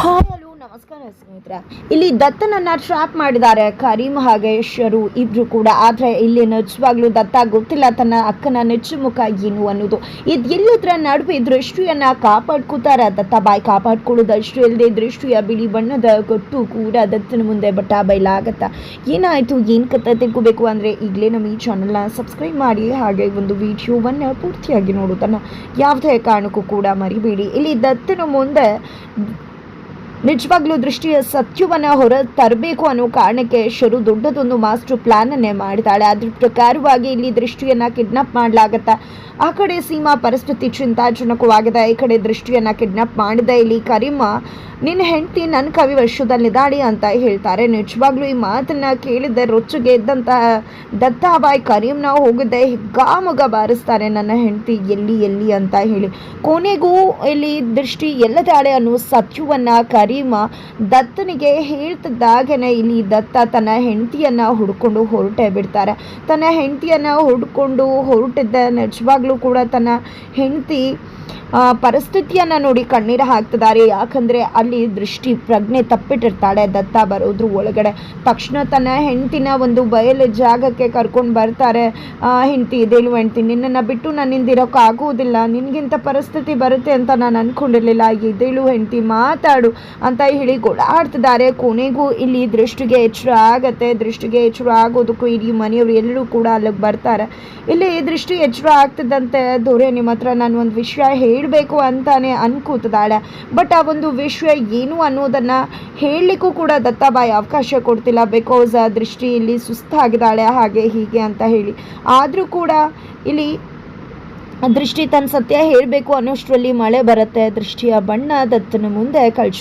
Hi hello ನಮಸ್ಕಾರ ಸ್ನೇಹಿತರೆ. ಇಲ್ಲಿ ದತ್ತನನ್ನ ಟ್ರ್ಯಾಪ್ ಮಾಡಿದ್ದಾರೆ. ಕರೀಂ ಹಾಗೆ ಶರು ಇಬ್ರು ಕೂಡ. ಆದ್ರೆ ಇಲ್ಲಿ ನಿಜವಾಗ್ಲೂ ದತ್ತ ಗೊತ್ತಿಲ್ಲ. ತನ್ನ ಅಕ್ಕನ ನೆಚ್ಚು ಮುಖ ಏನು ಅನ್ನೋದು. ಇದು ಎಲ್ಲದರ ನಡುವೆ ದೃಷ್ಟಿಯನ್ನ ಕಾಪಾಡ್ಕೋತಾರೆ ದತ್ತ ಬಾಯಿ ಕಾಪಾಡ್ಕೊಳ್ಳೋದಷ್ಟು ಇಲ್ಲದೆ ದೃಷ್ಟಿಯ ಬಿಳಿ ಬಣ್ಣದ ಗೊಟ್ಟು ಕೂಡ ದತ್ತನ ಮುಂದೆ ಬಟ್ಟ ಬಯಲಾಗತ್ತ. ಏನಾಯ್ತು? ಏನ್ ಕತ್ತ ತಿಳ್ಕೋಬೇಕು ಅಂದ್ರೆ ಈಗಲೇ ನಮ್ಮ ಈ ಚಾನಲ್ನ ಸಬ್ಸ್ಕ್ರೈಬ್ ಮಾಡಿ. ಹಾಗೆ ಒಂದು ವಿಡಿಯೋವನ್ನ ಪೂರ್ತಿಯಾಗಿ ನೋಡೋದನ್ನ ಯಾವುದೇ ಕಾರಣಕ್ಕೂ ಕೂಡ ಮರಿಬೇಡಿ. ಇಲ್ಲಿ ದತ್ತನ ಮುಂದೆ ನಿಜವಾಗ್ಲೂ ದೃಷ್ಟಿಯ ಸತ್ಯವನ್ನ ಹೊರ ತರಬೇಕು ಅನ್ನೋ ಕಾರಣಕ್ಕೆ ಶರು ದೊಡ್ಡದೊಂದು ಮಾಸ್ಟರ್ ಪ್ಲಾನ್ ಅನ್ನೇ ಮಾಡಿದಾಳೆ ಅದ್ರ ಪ್ರಕಾರವಾಗಿ ಇಲ್ಲಿ ದೃಷ್ಟಿಯನ್ನ ಕಿಡ್ನಾಪ್ ಮಾಡಲಾಗತ್ತೆ? ಆ ಕಡೆ ಸೀಮಾ ಪರಿಸ್ಥಿತಿ ಚಿಂತಾಜನಕವಾಗಿದೆ. ಈ ಕಡೆ ದೃಷ್ಟಿಯನ್ನ ಕಿಡ್ನಾಪ್ ಮಾಡಿದೆ ಇಲ್ಲಿ ಕರೀಮ, ನಿನ್ನ ಹೆಂಡತಿ ನನ್ನ ಕವಿ ವಶದಲ್ಲಿದ್ದಾಳೆ ಅಂತ ಹೇಳ್ತಾರೆ. ನಿಜವಾಗ್ಲೂ ಈ ಮಾತನ್ನ ಕೇಳಿದ್ದೆ ರೊಚ್ಚಿಗೆ ಎದ್ದಂತ ದತ್ತಾಬಾಯಿ ಕರೀಂನ ಹೋಗಿದ್ದೆ ಹಿಗ್ಗಾಮುಗ ಬಾರಿಸ್ತಾರೆ. ನನ್ನ ಹೆಂಡತಿ ಎಲ್ಲಿ ಎಲ್ಲಿ? ಅಂತ ಹೇಳಿ. ಕೊನೆಗೂ ಇಲ್ಲಿ ದೃಷ್ಟಿ ಎಲ್ಲದಾಳೆ ಅನ್ನೋ ಸತ್ಯವನ್ನ ಕರೀಮ ದತ್ತನಿಗೆ ಹೇಳ್ತಿದ್ದಾಗೆನೆ, ಇಲ್ಲಿ ದತ್ತ ತನ್ನ ಹೆಂಡತಿಯನ್ನು ಹುಡ್ಕೊಂಡು ಹೊರಟೇ ಬಿಡ್ತಾರೆ. ತನ್ನ ಹೆಂಡತಿಯನ್ನು ಹುಡ್ಕೊಂಡು ಹೊರಟಿದ್ದ, ನಿಜವಾಗ್ಲೂ ಕೂಡ ತನ್ನ ಹೆಂಡತಿ ಪರಿಸ್ಥಿತಿಯನ್ನ ನೋಡಿ ಕಣ್ಣೀರು ಹಾಕ್ತಿದ್ದಾರೆ. ಯಾಕಂದ್ರೆ ಅಲ್ಲಿ ದೃಷ್ಟಿ ಪ್ರಜ್ಞೆ ತಪ್ಪಿಟ್ಟಿರ್ತಾಳೆ. ದತ್ತ ಬರೋದ್ರ ಒಳಗಡೆ. ತಕ್ಷಣ ತನ್ನ ಹೆಂಡತಿನ ಒಂದು ಬಯಲು ಜಾಗಕ್ಕೆ ಕರ್ಕೊಂಡು ಬರ್ತಾರೆ. ಹೆಂಡತಿ ಇದೇನು ಹೆಂಡತಿ? ನಿನ್ನನ್ನು ಬಿಟ್ಟು ನನ್ನಿಂದ ಇರೋಕ್ಕಾಗೋದಿಲ್ಲ ನಿನಗಿಂತ ಪರಿಸ್ಥಿತಿ ಬರುತ್ತೆ ಅಂತ ನಾನು ಅಂದ್ಕೊಂಡಿರಲಿಲ್ಲ ಇದೇಳು ಹೆಂಡತಿ? ಮಾತಾಡು ಅಂತ ಹೇಳಿ ಗೋಳಾಡ್ತಿದ್ದಾರೆ. ಕೊನೆಗೂ ಇಲ್ಲಿ ದೃಷ್ಟಿಗೆ ಎಚ್ಚರ ಆಗತ್ತೆ. ದೃಷ್ಟಿಗೆ ಎಚ್ಚರ ಆಗೋದಕ್ಕೂ ಇಡೀ ಮನೆಯವರು ಎಲ್ಲರೂ ಕೂಡ ಅಲ್ಲಿಗೆ ಬರ್ತಾರೆ. ಇಲ್ಲಿ ದೃಷ್ಟಿ ಎಚ್ಚರ ಆಗ್ತಿದ್ದಂತೆ ದೊರೆ ನಿಮ್ಮ ಹತ್ರ ನಾನು ಒಂದು ವಿಷಯ ಹೇಳಬೇಕು ಅಂತಾನೆ ಅನ್ಕೂತಿದ್ದಾಳೆ ಬಟ್ ಆ ಒಂದು ವಿಷಯ ಏನು ಅನ್ನೋದನ್ನ ಹೇಳಲಿಕ್ಕೂ ಕೂಡ ದತ್ತಾಬಾಯಿ ಅವಕಾಶ ಕೊಡ್ತಿಲ್ಲ. ಬಿಕಾಸ್ ದೃಷ್ಟಿ ಇಲ್ಲಿ ಸುಸ್ತಾಗಿದ್ದಾಳೆ, ಹಾಗೆ ಹೀಗೆ ಅಂತ ಹೇಳಿ. ಆದರೂ ಕೂಡ ಇಲ್ಲಿ ದೃಷ್ಟಿ ತನ್ನ ಸತ್ಯ ಹೇಳಬೇಕು ಅನ್ನೋಷ್ಟರಲ್ಲಿ ಮಳೆ ಬರುತ್ತೆ. ದೃಷ್ಟಿಯ ಬಣ್ಣ ದತ್ತನ ಮುಂದೆ ಕಳ್ಸಿ